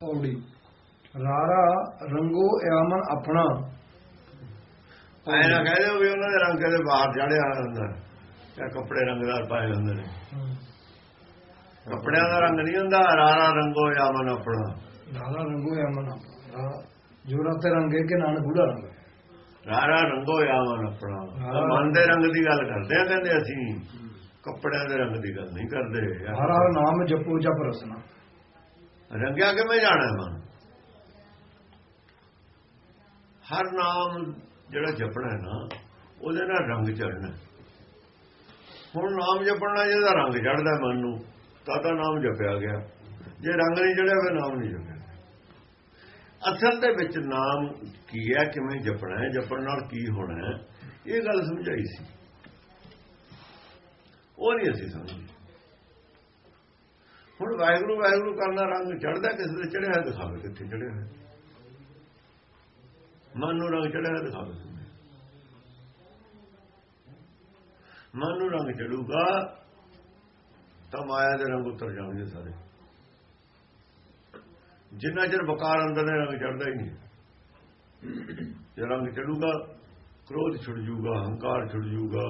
ਪੌੜੀ। ਰਾਰਾ ਰੰਗੋ ਆਮਨ ਆਪਣਾ। ਐ ਨਾ ਕਹਿ ਦਿਓ ਵੀ ਉਹਨਾਂ ਦੇ ਰੰਗ ਦੇ ਬਾਹਰ ਚੜਿਆ ਹੁੰਦਾ। ਜਾਂ ਕੱਪੜੇ ਰੰਗਦਾਰ ਪਾਏ ਹੁੰਦੇ ਨੇ। ਕੱਪੜਿਆਂ ਦਾ ਰੰਗ ਨਹੀਂ ਹੁੰਦਾ ਰਾਰਾ ਰੰਗੋ ਆਮਨ ਆਪਣਾ। ਰਾਰਾ ਰੰਗੋ ਆਮਨ ਆਪਣਾ। ਜੋਰਾ ਤੇ ਰੰਗੇ ਕੇ ਨਾਨ ਗੂੜਾ ਰੰਗ ਰਾਰਾ ਰੰਗੋ ਆਮਨ ਆਪਣਾ। ਰਾਰਾ- ਮਨ ਦੇ ਰੰਗ। ਦੀ ਗੱਲ ਕਰਦੇ ਆ ਕਹਿੰਦੇ ਅਸੀਂ। ਕੱਪੜਿਆਂ ਦੇ ਰੰਗ ਦੀ ਗੱਲ ਨਹੀਂ ਕਰਦੇ। ਹਰਾ ਨਾਮ ਜਪੋ ਜਪ ਰਸਨਾ। ਰੰਗਿਆ ਕਿਵੇਂ ਜਾਣਾ ਮਨ ਹਰ ਨਾਮ ਜਿਹੜਾ ਜਪਣਾ ਹੈ ਨਾ, ਉਹਦੇ ਨਾਲ ਰੰਗ ਚੜਨਾ ਹੁਣ ਨਾਮ ਜਪਣਾ ਜਿਹਦਾ ਰੰਗ ਚੜਦਾ ਮਨ ਨੂੰ, ਤਾਂ ਤਾਂ ਨਾਮ ਜਪਿਆ ਗਿਆ। ਜੇ ਰੰਗ ਨਹੀਂ ਚੜਿਆ ਫਿਰ ਨਾਮ ਨਹੀਂ ਜਪਿਆ ਅਸਲ ਦੇ ਵਿੱਚ ਨਾਮ ਕੀ ਹੈ, ਕਿਵੇਂ ਜਪਣਾ ਹੈ, ਜਪਣ ਨਾਲ ਕੀ ਹੋਣਾ ਹੈ, ਇਹ ਗੱਲ ਸਮਝਾਈ ਸੀ। ਉਹ ਨਹੀਂ ਅਸੀਂ ਸਮਝੀ। ਵਾਹਿਗੁਰੂ ਵਾਹਿਗੁਰੂ ਕਰਨਾ ਰੰਗ ਚੜਦਾ ਕਿਸੇ ਦੇ ਚੜਿਆ ਦਿਖਾਵੇ ਕਿੱਥੇ ਚੜਿਆ ਹੈ ਮਨ ਨੂੰ ਰੰਗ ਚੜਿਆ ਦਿਖਾਵੇ ਮਨ ਨੂੰ ਰੰਗ ਚੜੂਗਾ ਤਾਂ ਮਾਇਆ ਦੇ ਰੰਗ ਉਤਰ ਜਾਣਗੇ ਸਾਰੇ। ਜਿੰਨਾ ਚਿਰ ਵਕਾਰ ਅੰਦਰ ਦੇ ਰੰਗ ਚੜਦਾ ਹੀ ਨਹੀਂ। ਜੇ ਰੰਗ ਚੜੂਗਾ ਕ੍ਰੋਧ ਛੁੱਟ ਜੂਗਾ ਹੰਕਾਰ ਛੁੱਟ ਜੂਗਾ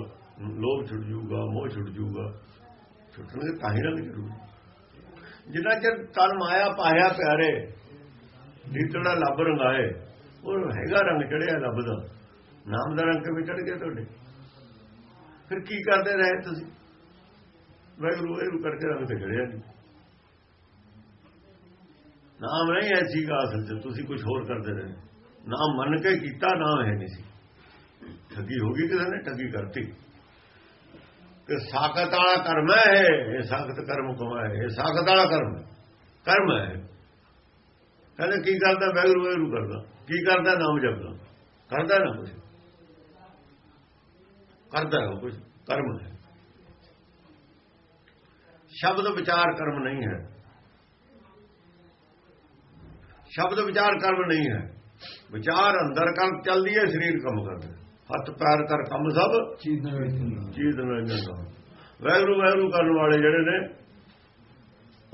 ਲੋਭ ਛੁੱਟ ਜੂਗਾ ਮੋਹ ਛੁੱਟ ਜੂਗਾ ਛੁੱਟਣਗੇ ਤਾਂ ਹੀ ਰੰਗ ਚੜੂਗਾ ਜਿੰਨਾ ਚਿਰ ਤਨ ਮਾਇਆ ਪਾਇਆ ਪਿਆਰੇ, ਨੀਤੜਾ ਲੱਭ ਰੰਗਾਏ ਉਹ ਹੈਗਾ ਰੰਗ ਚੜਿਆ ਲੱਭ ਦਾ ਨਾਮ ਦਾ ਰੰਗ ਕਿਵੇਂ ਚੜ ਗਿਆ ਤੁਹਾਡੇ? ਫਿਰ ਕੀ ਕਰਦੇ ਰਹੇ ਤੁਸੀਂ? ਵੈਗਰੂ ਵੈਗਰੂ ਕਰਕੇ ਰੰਗ ਤੇ ਚੜਿਆ ਨਹੀਂ ਨਾਮ ਨਹੀਂ ਹੈ ਗਾ ਅਸਲ ਚ, ਤੁਸੀਂ ਕੁਝ ਹੋਰ ਕਰਦੇ ਰਹੇ। ਨਾਮ ਮੰਨ ਕੇ ਕੀਤਾ, ਨਾਮ ਹੈ ਨਹੀਂ ਸੀ। ਠੱਗੀ ਹੋ ਗਈ ਕਿਸੇ ਨੇ, ਠੱਗੀ ਕਰਤੀ। ਕਿ ਸਾਖਤ ਵਾਲਾ ਕਰਮ ਹੈ, ਇਹ ਸਾਖਤ ਕਰਮ ਕਮਾਏ ਇਹ ਸਾਖਤ ਵਾਲਾ ਕਰਮ ਹੈ। ਕਰਮ ਹੈ। ਕਹਿੰਦੇ ਕੀ ਕਰਦਾ? ਵੈਗਰੂ ਵੈਗਰੂ ਕਰਦਾ। ਕੀ ਕਰਦਾ? ਨਾਮ ਜਪਦਾ। ਕਰਦਾ ਨਾ ਕੁਝ ਕਰਦਾ ਹੈ ਕੁਝ ਕਰਮ ਹੈ। ਸ਼ਬਦ ਵਿਚਾਰ ਕਰਮ ਨਹੀਂ ਹੈ। ਸ਼ਬਦ ਵਿਚਾਰ ਕਰਮ ਨਹੀਂ ਹੈ। ਵਿਚਾਰ ਅੰਦਰ ਕਰ, ਚੱਲਦੀ ਹੈ, ਸਰੀਰ ਕੰਮ ਕਰਦਾ ਹੱਥ ਪੈਰ ਕਰ ਕੰਮ ਸਭ ਚੀਜ਼ ਨਾਲ ਚੀਜ਼ ਨਾਲ ਜਾਂਦਾ ਵੈਗਰੂ ਵੈਗਰੂ ਕਰਨ ਵਾਲੇ ਜਿਹੜੇ ਨੇ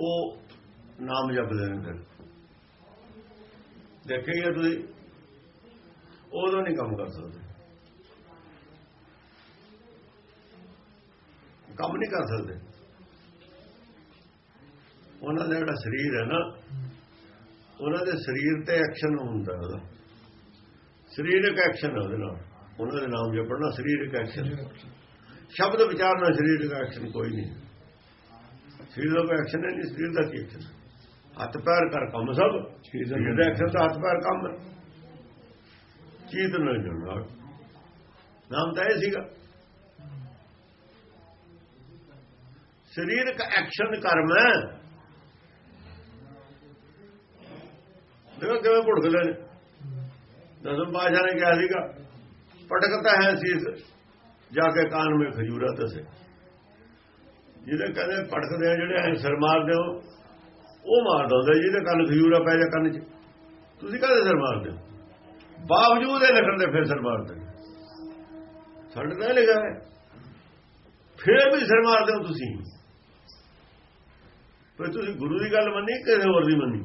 ਉਹ ਨਾਮ ਜਪਦੇ ਨੇ। ਫਿਰ ਦੇਖਿਆ ਤੁਸੀਂ ਉਦੋਂ ਨਹੀਂ ਕੰਮ ਕਰ ਸਕਦੇ। ਕੰਮ ਨਹੀਂ ਕਰ ਸਕਦੇ। ਉਹਨਾਂ ਦਾ ਜਿਹੜਾ ਸਰੀਰ ਹੈ ਨਾ ਉਹਨਾਂ ਦੇ ਸਰੀਰ ਤੇ ਐਕਸ਼ਨ ਹੁੰਦਾ ਉਹਦਾ। ਸਰੀਰਕ ਐਕਸ਼ਨ ਉਹਦੇ ਨਾਲ। ਉਹਨਾਂ ਦੇ ਨਾਮ ਜਪਣਾ ਸਰੀਰਕ ਐਕਸ਼ਨ ਸ਼ਬਦ ਵਿਚਾਰ ਨਾਲ ਸਰੀਰਕ ਐਕਸ਼ਨ ਕੋਈ ਨਹੀਂ। ਸਰੀਰ ਦਾ ਐਕਸ਼ਨ ਹੈ ਨਹੀਂ ਸਰੀਰ ਦਾ ਕੀ ਐਕਸ਼ਨ ਹੱਥ ਪੈਰ ਕਰ ਕੰਮ ਸਭ। ਸਰੀਰ ਦਾ ਐਕਸ਼ਨ ਤਾਂ ਹੱਥ ਪੈਰ ਕੰਮ। ਹੈ ਚੀਤ ਨਾਲ ਜੁੜਨਾ। ਨਾਮ ਤਾਂ ਇਹ ਸੀਗਾ। ਸਰੀਰਕ ਐਕਸ਼ਨ ਕਰਮ ਹੈ। ਦੇਖੋ ਕਿਵੇਂ ਭੁੜਕਦੇ ਨੇ ਦਸਮ ਬਾਸ਼ਾ ਨੇ ਕਿਹਾ ਸੀਗਾ ਪਟਕਤਾ ਹੈ ਸੀਸ, ਜਾ ਕੇ ਕਾਨ ਮੇ ਖਜੂਰਾ ਤਸੇ ਜਿਹਦੇ ਕਹਿੰਦੇ ਪਟਕਦੇ ਆ, ਜਿਹੜੇ ਐ ਸਿਰ ਮਾਰਦੇ ਹੋ, ਉਹ ਮਾਰ ਦਿੰਦੇ ਜਿਹਦੇ ਕੰਨ ਖਜੂਰਾ ਪੈ ਜਾ ਕੰਨ 'ਚ। ਤੁਸੀਂ ਕਾਹਦੇ ਸਿਰ ਮਾਰਦੇ ਹੋ? ਬਾਵਜੂਦ ਇਹ ਲਿਖਣ ਦੇ ਫਿਰ ਸਿਰ ਮਾਰਦੇ ਸਾਡੇ ਤਾਂ ਇਹ ਲਿਖਿਆ ਹੈ। ਫਿਰ ਵੀ ਸਿਰ ਮਾਰਦੇ ਹੋ ਤੁਸੀਂ। ਪਰ ਤੁਸੀਂ ਗੁਰੂ ਦੀ ਗੱਲ ਮੰਨੀ ਕਿਸੇ ਹੋਰ ਦੀ ਮੰਨੀ?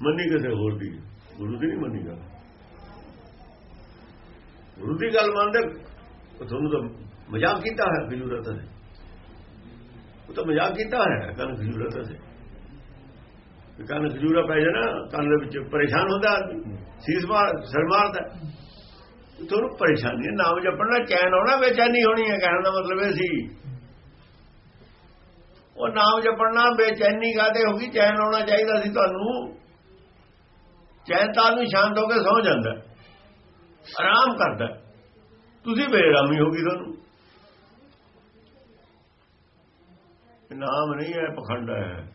ਮੰਨੀ ਕਿਸੇ ਹੋਰ ਦੀ? ਗੁਰੂ ਦੀ ਨਹੀਂ ਮੰਨੀ ਗੱਲ। ਗੁਰੂ ਦੀ ਗੱਲ ਮੰਨਦੇ ਉਹ ਤੁਹਾਨੂੰ ਤਾਂ ਮਜ਼ਾਕ ਕੀਤਾ ਹੈ ਖਜੂਰਤ ਨੇ। ਉਹ ਤਾਂ ਮਜ਼ਾਕ ਕੀਤਾ ਹੈ, ਕੰਨ ਖਜੂਰਤ ਹੈ ਕਿ ਕੰਨ ਖਜੂਰਾ ਪੈ ਜਾਣਾ, ਕੰਨ ਦੇ ਵਿੱਚ ਪਰੇਸ਼ਾਨ ਹੁੰਦਾ ਆਦਮੀ। ਸੀਸ ਮਾਰ, ਸਿਰ ਮਾਰਦਾ। ਤੁਹਾਨੂੰ ਪਰੇਸ਼ਾਨੀ ਹੈ, ਨਾਮ ਜਪਣਾ, ਚੈਨ ਆਉਣਾ, ਬੇਚੈਨੀ ਹੋਣੀ ਹੈ, ਕਹਿਣ ਦਾ ਮਤਲਬ ਇਹ ਸੀ। ਉਹ ਨਾਮ ਜਪਣਾ, ਬੇਚੈਨੀ ਕਾਦੇ ਹੋਗੀ ਚੈਨ ਆਉਣਾ ਚਾਹੀਦਾ ਸੀ ਤੁਹਾਨੂੰ। ਚੈਨ ਤਾਂ ਨੂੰ ਸ਼ਾਂਤ ਹੋ ਕੇ ਸੌ ਜਾਂਦਾ। ਆਰਾਮ ਕਰਦਾ। ਤੁਸੀਂ ਬੇਰਾਮੀ ਹੋ ਗਈ ਤੁਹਾਨੂੰ। ਨਾਮ ਨਹੀਂ ਹੈ, ਪਖੰਡ ਹੈ।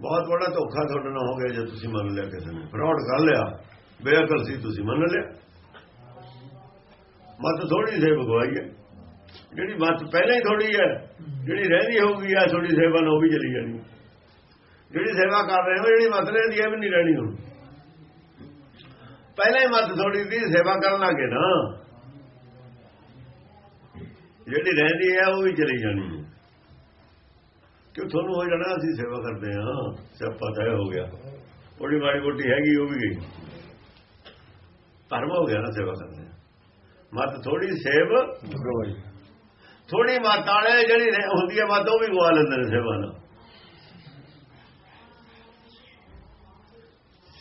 ਬਹੁਤ ਵੱਡਾ ਧੋਖਾ ਤੁਹਾਡੇ ਨਾਲ ਹੋ ਗਿਆ ਜੇ ਤੁਸੀਂ ਮੰਨ ਲਿਆ ਕਿਸੇ ਨੇ। ਫਰਾਡ ਕਰ ਲਿਆ। ਬੇਅਕਲ ਸੀ, ਤੁਸੀਂ ਮੰਨ ਲਿਆ। ਮਤ ਥੋੜੀ ਸੇ ਭਗਵਾਈ ਹੈ। ਜਿਹੜੀ ਮਤ ਪਹਿਲਾਂ ਹੀ ਥੋੜੀ ਹੈ, ਜਿਹੜੀ ਰਹਿੰਦੀ ਹੋਊਗੀ ਆ ਥੋੜੀ ਸੇਵਾ ਨਾਲ ਉਹ ਵੀ ਚਲੀ ਜਾਣੀ। ਜਿਹੜੀ ਸੇਵਾ ਕਰ ਰਹੇ ਹੋ, ਜਿਹੜੀ ਮਤ ਰਹਿੰਦੀ ਹੈ ਵੀ ਨਹੀਂ ਰਹਿਣੀ ਹੁਣ। ਪਹਿਲਾਂ ਹੀ ਮਤ ਥੋੜੀ ਦੀ ਸੇਵਾ ਕਰਨ ਲੱਗੇ ਨਾ। ਜਿਹੜੀ ਰਹਿੰਦੀ ਹੈ, ਉਹ ਵੀ ਚਲੀ ਜਾਣੀ ਹੈ। ਕਿ ਤੁਹਾਨੂੰ ਹੋ ਜਾਣਾ, ਅਸੀਂ ਸੇਵਾ ਕਰਦੇ ਹਾਂ। ਸਭ ਪਤਾ ਹੋ ਗਿਆ। ਉਹਦੀ ਮਾੜੀ ਮੋਟੀ ਹੈਗੀ, ਉਹ ਵੀ ਗਈ। ਧਰਮ ਹੋ ਗਿਆ ਨਾ, ਸੇਵਾ ਕਰਦੇ ਮਤ ਥੋੜੀ ਸੇਵ ਥੋੜੀ ਮਤ ਵਾਲੇ ਜਿਹੜੀ ਹੁੰਦੀ ਹੈ ਮਤ, ਉਹ ਵੀ ਗਵਾ ਲੈਂਦੇ ਨੇ ਸੇਵਾ ਨਾਲ।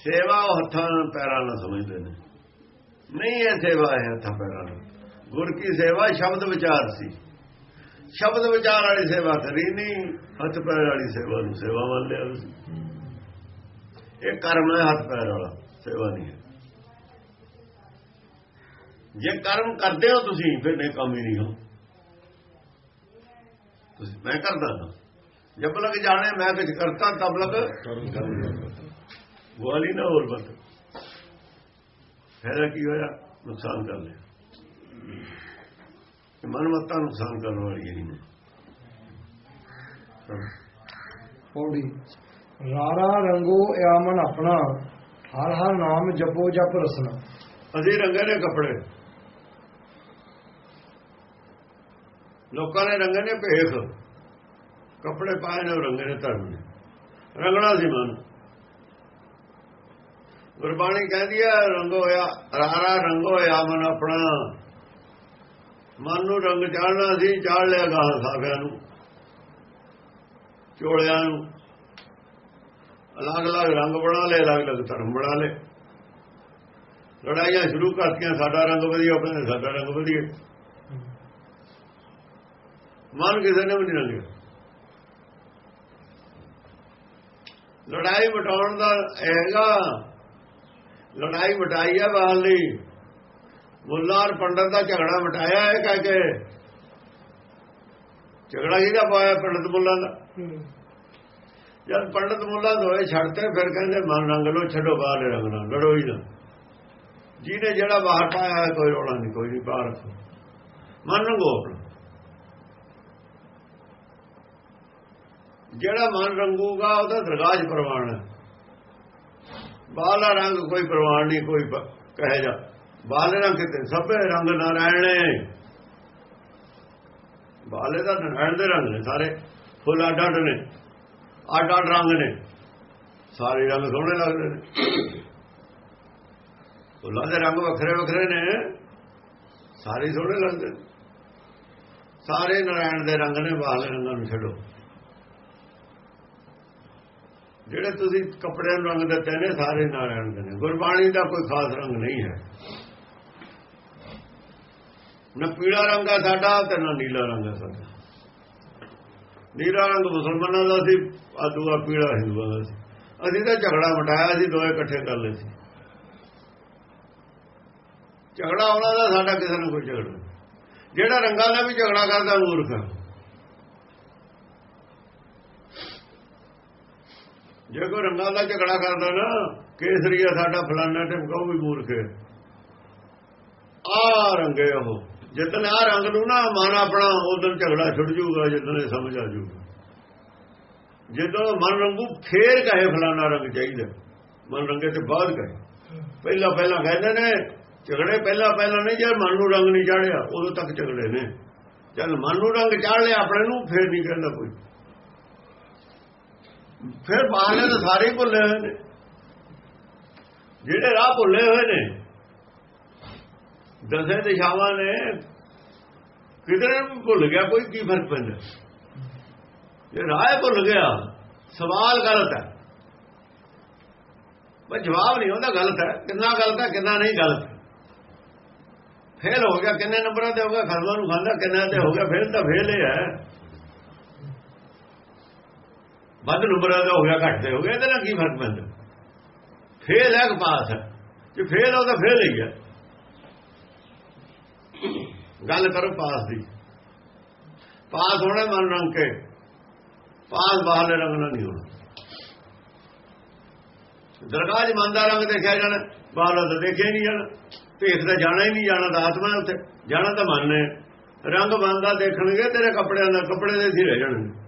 ਸੇਵਾ ਉਹ ਹੱਥਾਂ ਪੈਰਾਂ ਨਾਲ ਸਮਝਦੇ ਨੇ। ਨਹੀਂ, ਇਹ ਸੇਵਾ ਹੈ ਹੱਥਾਂ ਪੈਰਾਂ ਨਾਲ। ਗੁਰ ਕੀ ਸੇਵਾ? ਸ਼ਬਦ ਵਿਚਾਰ ਸੀ। ਸ਼ਬਦ ਵਿਚਾਰ ਵਾਲੀ ਸੇਵਾ ਕਰੀ ਨਹੀਂ, ਹੱਥ ਪੈਰ ਵਾਲੀ ਸੇਵਾ ਨੂੰ ਸੇਵਾ ਮੰਨ ਲਿਆ ਤੁਸੀਂ। ਇਹ ਕਰਮ ਹੈ ਹੱਥ ਪੈਰ ਵਾਲਾ, ਸੇਵਾ ਨਹੀਂ ਹੈ। ਜੇ ਕਰਮ ਕਰਦੇ ਹੋ ਤੁਸੀਂ, ਫਿਰ ਮੈਂ ਕੰਮ ਹੀ ਨਹੀਂ ਹੋ। ਤੁਸੀਂ ਮੈਂ ਕਰਦਾ ਹਾਂ ਜਬ ਲਗ ਜਾਣੇ, ਮੈਂ ਕੁਝ ਕਰਤਾ, ਤਬ ਲਗ ਗਵਾਲੀ ਨਾ ਹੋਰ ਬਸ ਫਾਇਦਾ ਕੀ ਹੋਇਆ? ਨੁਕਸਾਨ ਕਰ ਲਿਆ। ਇਹ ਮਨ ਮੱਤਾ ਨੁਕਸਾਨ ਕਰਨ ਵਾਲੀ ਹੈ ਨਹੀਂ ਪੌੜੀ ਰਾਰਾ ਰੰਗੋ ਆਮਨ ਆਪਣਾ ਹਰ ਹਰ ਨਾਮ ਜਪੋ ਜਪ ਰਸਨਾ। ਅਸੀਂ ਰੰਗੇ ਨੇ ਕੱਪੜੇ। ਲੋਕਾਂ ਨੇ ਰੰਗੇ ਨੇ ਭੇਖ। ਕੱਪੜੇ ਪਾਏ ਨੇ ਰੰਗੇ ਨੇ ਧਰਮ ਨੇ। ਰੰਗਣਾ ਸੀ ਮਨ। ਗੁਰਬਾਣੀ ਕਹਿੰਦੀ ਹੈ, ਰੰਗ ਹੋਇਆ ਰਾਰਾ ਰੰਗ ਹੋਇਆ ਮਨ ਆਪਣਾ। ਮਨ ਨੂੰ ਰੰਗ ਚਾੜਨਾ ਸੀ, ਚਾੜ ਲਿਆ ਗਾਹ ਸਾਫਿਆਂ ਨੂੰ, ਚੋਲਿਆਂ ਨੂੰ। ਅਲੱਗ-ਅਲੱਗ ਰੰਗ ਬਣਾ ਲਏ, ਅਲੱਗ-ਅਲੱਗ ਧਰਮ ਬਣਾ ਲਏ। ਲੜਾਈਆਂ ਸ਼ੁਰੂ ਕਰਤੀਆਂ, ਸਾਡਾ ਰੰਗ ਵਧੀਆ, ਆਪਣੇ ਸਾਡਾ ਰੰਗ ਵਧੀਆ। ਮਨ ਕਿਸੇ ਨੇ ਵੀ ਨਹੀਂ ਰੰਗਿਆ। ਲੜਾਈ ਮਟਾਉਣ ਦਾ ਹੈਗਾ ਲੜਾਈ ਮਟਾਈ ਹੈ ਬਾਹਰ ਲਈ ਮੁੱਲਾਰ ਪੰਡਤ ਦਾ ਝਗੜਾ ਮਟਾਇਆ ਹੈ ਕਹਿ ਕੇ। ਝਗੜਾ ਕਿਹਦਾ ਪਾਇਆ ਪੰਡਤ ਮੁੱਲਾਂ ਦਾ? ਜਦ ਪੰਡਤ ਮੁੱਲਾ ਦੋਏ ਛੱਡਤੇ ਫਿਰ ਕਹਿੰਦੇ ਮਨ ਰੰਗ ਲੋ ਛੱਡੋ ਬਾਹਰ ਰੰਗਣਾ ਲੜੋ ਹੀ ਨਾ। ਜਿਹਨੇ ਜਿਹੜਾ ਬਾਹਰ ਪਾਇਆ ਹੈ, ਕੋਈ ਰੋਣਾ ਨਹੀਂ ਕੋਈ ਨਹੀਂ ਬਾਹਰ ਮਨ ਰੰਗੋ ਆਪਣਾ। ਜਿਹੜਾ ਮਨ ਰੰਗੂਗਾ ਉਹਦਾ ਦਰਗਾਹ ਪ੍ਰਵਾਨ ਹੈ। ਬਾਹਲਾ ਰੰਗ ਕੋਈ ਪ੍ਰਵਾਨ ਨਹੀਂ, ਕੋਈ ਪ- ਕਹੇ ਜਾ। ਬਾਹਲੇ ਰੰਗ ਕਿਤੇ? ਸਭੇ ਰੰਗ ਨਾਰਾਇਣ ਨੇ। ਬਾਹਲੇ ਦਾ ਨਾਰਾਇਣ ਦੇ ਰੰਗ ਨੇ ਸਾਰੇ। ਫੁੱਲ ਅੱਡ ਅੱਡ ਨੇ। ਅੱਡ ਅੱਡ ਰੰਗ ਨੇ। ਸਾਰੇ ਰੰਗ ਸੋਹਣੇ ਲੱਗਦੇ ਨੇ। ਫੁੱਲਾਂ ਦੇ ਰੰਗ ਵੱਖਰੇ ਵੱਖਰੇ ਨੇ। ਸਾਰੇ ਸੋਹਣੇ ਲੱਗਦੇ ਨੇ। ਸਾਰੇ ਨਾਰਾਇਣ ਦੇ ਰੰਗ ਨੇ ਬਾਹਲੇ ਰੰਗਾਂ ਨੂੰ ਛੱਡੋ। ਜਿਹੜੇ ਤੁਸੀਂ ਕੱਪੜਿਆਂ ਨੂੰ ਰੰਗ ਦਿੱਤੇ ਨੇ, ਸਾਰੇ ਨਾਲ ਦੇ ਨੇ। ਗੁਰਬਾਣੀ ਦਾ ਕੋਈ ਖਾਸ ਰੰਗ ਨਹੀਂ ਹੈ। ਨਾ ਪੀਲਾ ਰੰਗ ਹੈ ਸਾਡਾ ਤੇ ਨਾ ਨੀਲਾ ਰੰਗ ਹੈ ਸਾਡਾ। ਨੀਲਾ ਰੰਗ ਮੁਸਲਮਾਨਾਂ ਦਾ ਸੀ ਆ ਦੂਆ ਪੀਲਾ ਹਿੰਦੂਆਂ ਦਾ ਸੀ। ਅਸੀਂ ਤਾਂ ਝਗੜਾ ਮਟਾਇਆ ਸੀ ਦੋਏ ਇਕੱਠੇ ਕਰ ਲਏ ਸੀ। ਝਗੜਾ ਉਹਨਾਂ ਦਾ ਸਾਡਾ ਕਿਸੇ ਨੂੰ ਕੋਈ ਝਗੜਾ ਨਹੀਂ। ਜਿਹੜਾ ਰੰਗਾਂ ਨਾਲ ਵੀ ਝਗੜਾ ਕਰਦਾ ਮੂਰਖ ਜੇ ਕੋਈ ਰੰਗਾਂ ਦਾ ਝਗੜਾ ਕਰਦਾ ਨਾ ਕੇਸਰੀਆ ਸਾਡਾ ਫਲਾਨਾ ਟਿਮਕਾ ਉਹ ਵੀ ਮੂਰਖ ਹੈ। ਆ ਰੰਗੇ ਉਹ। ਜਿੱਦਨ ਆ ਰੰਗ ਨੂੰ ਨਾ ਮਨ ਆਪਣਾ, ਉਦੋਂ ਝਗੜਾ ਛੁੱਟ ਜੂਗਾ ਜਿੱਦਨ ਇਹ ਸਮਝ ਆ ਜੂਗਾ ਜਦੋਂ ਮਨ ਰੰਗੂ ਫੇਰ ਕਹੇ ਫਲਾਨਾ ਰੰਗ ਚਾਹੀਦਾ। ਮਨ ਰੰਗੇ ਤੇ ਬਾਅਦ ਕਹੇ। ਪਹਿਲਾਂ ਪਹਿਲਾਂ ਕਹਿੰਦੇ ਨੇ, ਝਗੜੇ ਪਹਿਲਾਂ ਪਹਿਲਾਂ ਨਹੀਂ ਜਦ ਮਨ ਨੂੰ ਰੰਗ ਨਹੀਂ ਚਾੜਿਆ, ਉਦੋਂ ਤੱਕ ਝਗੜੇ ਨੇ। ਜਦ ਮਨ ਨੂੰ ਰੰਗ ਚਾੜ ਲਿਆ, ਆਪਣੇ ਨੂੰ, ਫੇਰ ਨਹੀਂ ਕਹਿੰਦਾ ਕੋਈ। ਫਿਰ ਬਾਹਰਲੇ ਤਾਂ ਸਾਰੇ ਹੀ ਭੁੱਲੇ ਹੋਏ ਨੇ। ਜਿਹੜੇ ਰਾਹ ਭੁੱਲੇ ਹੋਏ ਨੇ, ਦਸੇ ਦਿਸ਼ਾਵਾਂ ਨੇ, ਕਿਧਰੇ ਵੀ ਭੁੱਲ ਗਿਆ, ਕੋਈ ਕੀ ਫ਼ਰਕ ਪੈਂਦਾ? ਜੇ ਰਾਹ ਭੁੱਲ ਗਿਆ, ਸਵਾਲ ਗਲਤ ਹੈ। ਪਰ ਜਵਾਬ ਨਹੀਂ ਹੁੰਦਾ ਗਲਤ ਹੈ। ਕਿੰਨਾ ਗਲਤ ਹੈ, ਕਿੰਨਾ ਨਹੀਂ ਗਲਤ। ਫੇਲ ਹੋ ਗਿਆ, ਕਿੰਨੇ ਨੰਬਰਾਂ ਤੇ ਹੋ ਗਿਆ ਖਰਵਾ ਨੂੰ ਖਾਂਦਾ, ਕਿੰਨਾ ਤੇ ਹੋ ਗਿਆ, ਫੇਲ ਤਾਂ ਫੇਲ ਹੀ ਹੈ। ਵੱਧ ਨੰਬਰਾਂ ਦਾ ਹੋ ਗਿਆ ਘੱਟ ਤੇ ਹੋ ਗਿਆ ਇਹਦੇ ਨਾਲ ਕੀ ਫ਼ਰਕ ਪੈਂਦਾ? ਫੇਲ ਹੈ ਕਿ ਪਾਸ ਹੈ। ਜੇ ਫੇਲ ਹੋ ਤਾਂ ਫੇਲ ਹੀ। ਹੈ ਗੱਲ ਕਰੋ ਪਾਸ ਦੀ। ਪਾਸ ਹੋਣਾ ਮਨ ਰੰਗ ਕੇ। ਪਾਸ ਬਾਹਰਲੇ ਰੰਗ ਨਾਲ ਨਹੀਂ ਹੋਣਾ। ਦਰਗਾਹ 'ਚ ਮਨ ਰੰਗ ਦੇਖਿਆ ਜਾਣਾ ਬਾਹਰਲਾ ਤਾਂ ਦੇਖਿਆ ਹੀ ਨਹੀਂ ਜਾਣਾ। ਭੇਖ ਤਾਂ ਜਾਣਾ ਹੀ ਨਹੀਂ, ਜਾਣਾ ਤਾਂ ਆਤਮਾ ਉੱਥੇ। ਜਾਣਾ ਤਾਂ ਮਨ ਹੈ। ਰੰਗ ਮਨ ਦੇਖਣਗੇ, ਤੇਰੇ ਕੱਪੜਿਆਂ ਦਾ, ਕੱਪੜੇ ਦੇ ਸੀ ਰਹਿ ਜਾਣਗੇ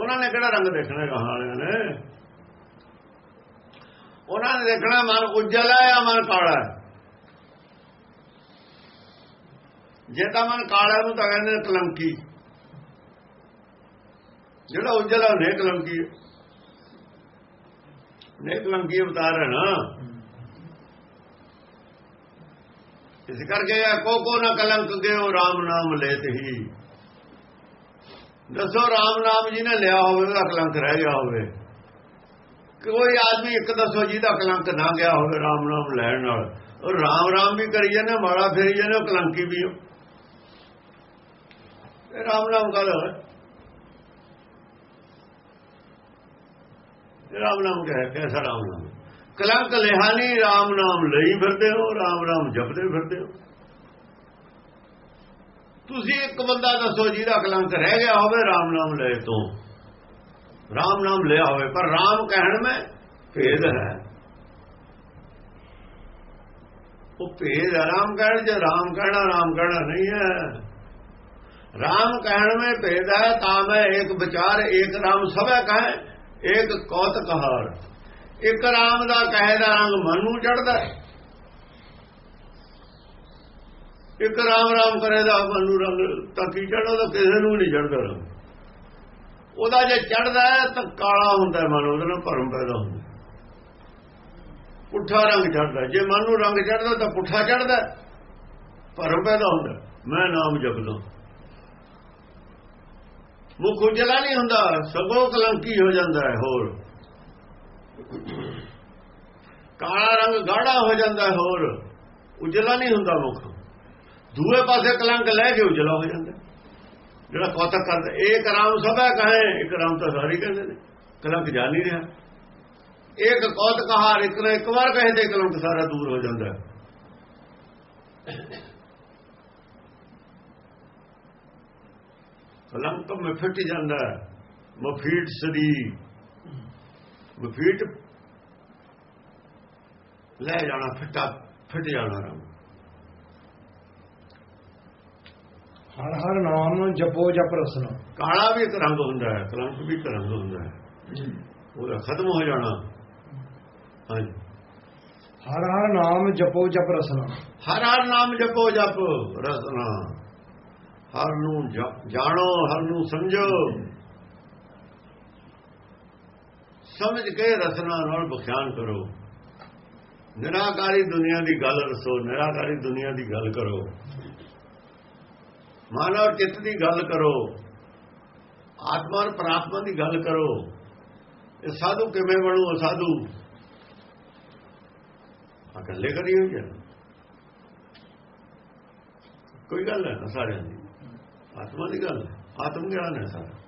ਉਹਨਾਂ ਨੇ ਕਿਹੜਾ ਰੰਗ ਦੇਖਣਾ ਗਾਹਾਂ ਵਾਲਿਆਂ ਨੇ? ਉਹਨਾਂ ਨੇ ਦੇਖਣਾ ਮਨ ਉਜਲ ਹੈ ਜਾਂ ਮਨ ਕਾਲਾ ਹੈ? ਜੇ ਤਾਂ ਮਨ ਕਾਲਾ ਨੂੰ ਤਾਂ ਕਹਿੰਦੇ ਨੇ ਕਲੰਕੀ। ਜਿਹੜਾ ਉਜਲਾ ਨੇ ਕਲੰਕੀ ਨੇ ਕਲੰਕੀ ਅਵਤਾਰ ਹੈ ਨਾ। ਇਸ ਕਰਕੇ ਕੋ ਕੋ ਨਾ ਕਲੰਕ ਗਿਓ RAM ਨਾਮ ਲੈਤ ਹੀ। ਦੱਸੋ RAM ਨਾਮ ਜੀ ਨੇ ਲਿਆ ਹੋਵੇ, ਉਹਦਾ ਕਲੰਕ ਰਹਿ ਗਿਆ ਹੋਵੇ। ਕੋਈ ਆਦਮੀ ਇੱਕ ਦੱਸੋ ਜਿਹਦਾ ਕਲੰਕ ਨਾ ਗਿਆ ਹੋਵੇ RAM ਨਾਮ ਲੈਣ ਨਾਲ। ਉਹ ਰਾਮ ਰਾਮ ਵੀ ਕਰੀ ਜਾਂਦੇ ਮਾੜਾ ਫੇਰੀ ਜਾਂਦੇ, ਉਹ ਕਲੰਕੀ ਵੀ ਹੋ ਇਹ ਰਾਮ ਨਾਮ ਗੱਲ ਹੈ। ਇਹ ਰਾਮ ਨਾਮ ਕਹੇ ਕੈਸਾ ਰਾਮ ਨਾਮ? ਕਲੰਕ ਲਿਆ ਨਹੀਂ, ਰਾਮ ਨਾਮ ਲਈ ਫਿਰਦੇ ਹੋ, ਰਾਮ ਰਾਮ ਜਪਦੇ ਫਿਰਦੇ ਹੋ। ਤੁਸੀਂ ਇੱਕ ਬੰਦਾ ਦੱਸੋ ਜਿਹਦਾ ਕਲੰਕ ਰਹਿ ਗਿਆ ਹੋਵੇ, ਰਾਮ ਨਾਮ ਲੈ ਤੋਂ। ਰਾਮ ਨਾਮ ਲਿਆ ਹੋਵੇ, ਪਰ ਰਾਮ ਕਹਿਣ ਮੈਂ ਭੇਦ ਹੈ। ਉਹ ਭੇਦ ਆਰਾਮ ਕਹਿਣ ਜੇ ਰਾਮ ਕਹਿਣਾ ਰਾਮ ਕਹਿਣਾ ਨਹੀਂ ਹੈ। ਰਾਮ ਕਹਿਣ में ਭੇਦ ਹੈ, ਤਾਂ ਮੈਂ ਇੱਕ ਵਿਚਾਰ, ਇੱਕ ਰਾਮ ਸਭੈ ਕਹੇ, ਇੱਕ ਕੌਤ ਕਹਾਰ ਇੱਕ ਰਾਮ ਦਾ ਕਹੇ ਦਾ ਰੰਗ ਮਨ ਨੂੰ ਚੜਦਾ ਇੱਕ ਰਾਮ ਰਾਮ ਕਰੇ ਦਾ ਮਨ ਨੂੰ ਰੰਗ, ਤਾਂ ਕੀ ਚੜਦਾ ਤਾਂ ਕਿਸੇ ਨੂੰ ਨਹੀਂ ਚੜਦਾ ਰੰਗ। ਉਹਦਾ ਜੇ ਚੜਦਾ ਤਾਂ ਕਾਲਾ ਹੁੰਦਾ ਮਨ, ਉਹਦੇ ਨਾਲ ਭਰਮ ਪੈਦਾ ਹੁੰਦਾ ਪੁੱਠਾ ਰੰਗ ਚੜਦਾ ਜੇ ਮਨ ਨੂੰ ਰੰਗ ਚੜਦਾ ਤਾਂ ਪੁੱਠਾ ਚੜਦਾ ਭਰਮ ਪੈਦਾ ਹੁੰਦਾ ਮੈਂ ਨਾਮ ਜਪਦਾ ਮੁਖ ਉਜਲਾ ਨਹੀਂ ਹੁੰਦਾ, ਸਗੋਂ ਕਲੰਕੀ ਹੋ ਜਾਂਦਾ ਹੈ ਹੋਰ। ਕਾਲਾ ਰੰਗ ਗਾੜਾ ਹੋ ਜਾਂਦਾ ਹੋਰ। ਉਜਲਾ ਨਹੀਂ ਹੁੰਦਾ ਮੁਖ। ਦੂਏ ਪਾਸੇ ਕਲੰਕ ਲੈ ਕੇ ਉਜਲਾ ਹੋ ਜਾਂਦਾ। ਜਿਹੜਾ ਕੌਤਕ ਕਰਦਾ ਇੱਕ ਰਾਮ ਸਭਾ ਕਹੇ ਇੱਕ ਰਾਮ ਤਾਂ ਸਾਰੇ ਕਹਿੰਦੇ ਨੇ। ਕਲੰਕ ਜਾ ਨਹੀਂ ਰਿਹਾ। ਇੱਕ ਕੌਤਕ ਹਾਰ ਇੱਕ ਨੇ ਇੱਕ ਵਾਰ ਕਹੇ ਤੇ ਕਲੰਕ ਸਾਰਾ ਦੂਰ ਹੋ ਜਾਂਦਾ। ਕਲੰਕ ਮਿਫਟ ਜਾਂਦਾ ਮਫੀਟ ਸਦੀ। ਮਫੀਟ ਲੈ ਜਾਣਾ, ਫਿੱਟਾ, ਫਿੱਟ ਜਾਣਾ ਰੰਗ ਹਰ ਹਰ ਨਾਮ ਜਪੋ ਜਪ ਰਸਨਾ ਕਾਲਾ ਵੀ ਇੱਕ ਰੰਗ ਹੁੰਦਾ ਹੈ ਕਲੰਕ ਵੀ ਇੱਕ ਰੰਗ ਹੁੰਦਾ ਹੈ। ਉਹਦਾ ਖਤਮ ਹੋ ਜਾਣਾ। ਹਾਂਜੀ। ਹਰ ਹਰ ਨਾਮ ਜਪੋ ਜਪ ਰਸਨਾ ਹਰ ਹਰ ਨਾਮ ਜਪੋ ਜਪ ਰਸਨਾ ਹਰ ਨੂੰ ਜਾਣੋ ਹਰ ਨੂੰ ਸਮਝੋ। ਸਮਝ ਕੇ ਰਸਨਾ ਨਾਲ ਬਖਿਆਨ ਕਰੋ। ਨਿਰਾਕਾਰੀ ਦੁਨੀਆ ਦੀ ਗੱਲ ਰਸੋ ਨਿਰਾਕਾਰੀ ਦੁਨੀਆ ਦੀ ਗੱਲ ਕਰੋ। ਮਾਨਵ ਚਿੱਤ ਦੀ ਗੱਲ ਕਰੋ। ਆਤਮਾ ਔਰ ਪ੍ਰਾਤਮਾ ਦੀ ਗੱਲ ਕਰੋ। ਇਹ ਸਾਧੂ ਕਿਵੇਂ ਬਣੂ ਸਾਧੂ? ਆ ਗੱਲੇ ਕਰੀ ਹੋਈ ਹੈ। ਕੋਈ ਗੱਲ ਹੈ ਨਾ ਸਾਰਿਆਂ ਦੀ? ਆਤਮਾ ਦੀ ਗੱਲ ਹੈ। ਆਤਮ ਗਿਆਨ ਹੈ ਸਾਰਾ।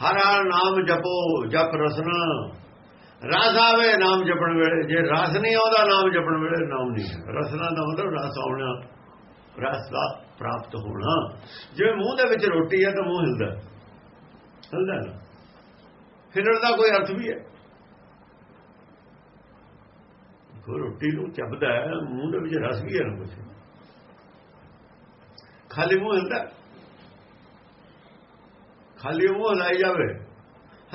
ਹਰ ਹਰ ਨਾਮ ਜਪੋ, ਜਪ ਰਸਨਾ। ਰਸ ਆਵੇ, ਨਾਮ ਜਪਣ ਵੇਲੇ। ਜੇ ਰਸ ਨਹੀਂ ਆਉਂਦਾ, ਨਾਮ ਜਪਣ ਵੇਲੇ ਨਾਮ ਨਹੀਂ ਹੈ। ਰਸਨਾ ਦਾ ਮਤਲਬ ਰਸ ਆਉਣਾ। ਰਸ ਦਾ ਪ੍ਰਾਪਤ ਹੋਣਾ। ਜਿਵੇਂ ਮੂੰਹ ਦੇ ਵਿੱਚ ਰੋਟੀ ਹੈ ਤਾਂ ਮੂੰਹ ਹਿਲਦਾ। ਹੈ। ਹਿਲਦਾ ਨਾ। ਹਿਲਣ ਦਾ ਕੋਈ ਅਰਥ ਵੀ ਹੈ? ਕੋਈ ਰੋਟੀ ਨੂੰ ਚੱਬਦਾ ਹੈ, ਮੂੰਹ ਦੇ ਵਿੱਚ ਰਸ ਵੀ ਹੈ ਨਾ ਕੁਛ। ਖਾਲੀ ਮੂੰਹ ਹਿਲਦਾ। ਖਾਲੀ ਮੂੰਹ ਹਲਾਈ ਜਾਵੇ।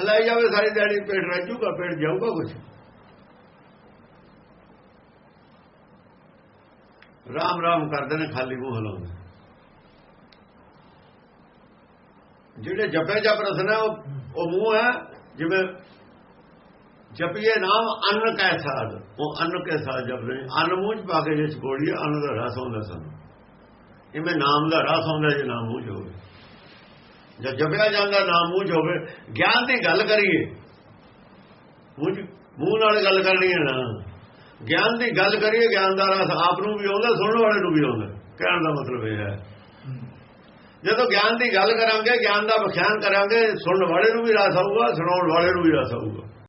ਹਲਾਈ ਜਾਵੇ, ਸਾਰੀ ਦਿਹਾੜੀ ਪੇਟ ਰੱਜੂਗਾ, ਪੇਟ ਜਾਊਗਾ ਕੁਛ। ਰਾਮ ਰਾਮ ਕਰਦੇ ਨੇ, ਖਾਲੀ ਮੂੰਹ ਹਲਾਉਂਦੇ। ਜਿਹੜੇ ਜਪੇ ਜਪ ਰਸਨਾ, ਉਹ ਉਹ ਮੂੰਹ ਹੈ, ਜਿਵੇਂ ਜਪੀਏ ਨਾਮ ਅੰਨ ਕੈ ਸਾਧ ਉਹ ਅੰਨ ਕੇ ਸਾਧ ਜਪਦੇ ਨੇ। ਅੰਨ ਮੂੰਹ ਚ ਪਾ ਕੇ ਜੇ ਛੋੜੀਏ ਅੰਨ ਦਾ ਰਸ ਆਉਂਦਾ ਸਾਨੂੰ। ਇਵੇਂ ਨਾਮ ਦਾ ਰਸ ਆਉਂਦਾ ਜੇ ਨਾਮ ਮੂੰਹ ਚ ਹੋਵੇ। ਜਦ ਜਪਿਆ ਜਾਂਦਾ, ਨਾਮ ਮੂੰਹ 'ਚ ਹੋਵੇ, ਗਿਆਨ ਦੀ ਗੱਲ ਕਰੀਏ। ਮੂੰਹ ਮੂੰਹ ਨਾਲ ਗੱਲ ਕਰਨੀ ਹੈ ਨਾ। ਗਿਆਨ ਦੀ ਗੱਲ ਕਰੀਏ, ਗਿਆਨ ਦਾ ਰਸ ਆਪ ਨੂੰ ਵੀ ਆਉਂਦਾ, ਸੁਣਨ ਵਾਲੇ ਨੂੰ ਵੀ ਆਉਂਦਾ। ਕਹਿਣ ਦਾ ਮਤਲਬ ਇਹ ਹੈ। ਜਦੋਂ ਗਿਆਨ ਦੀ ਗੱਲ ਕਰਾਂਗੇ, ਗਿਆਨ ਦਾ ਵਿਖਿਆਨ ਕਰਾਂਗੇ, ਸੁਣਨ ਵਾਲੇ ਨੂੰ ਵੀ ਰਸ ਆਊਗਾ, ਸੁਣਾਉਣ ਵਾਲੇ ਨੂੰ ਵੀ ਰਸ ਆਊਗਾ।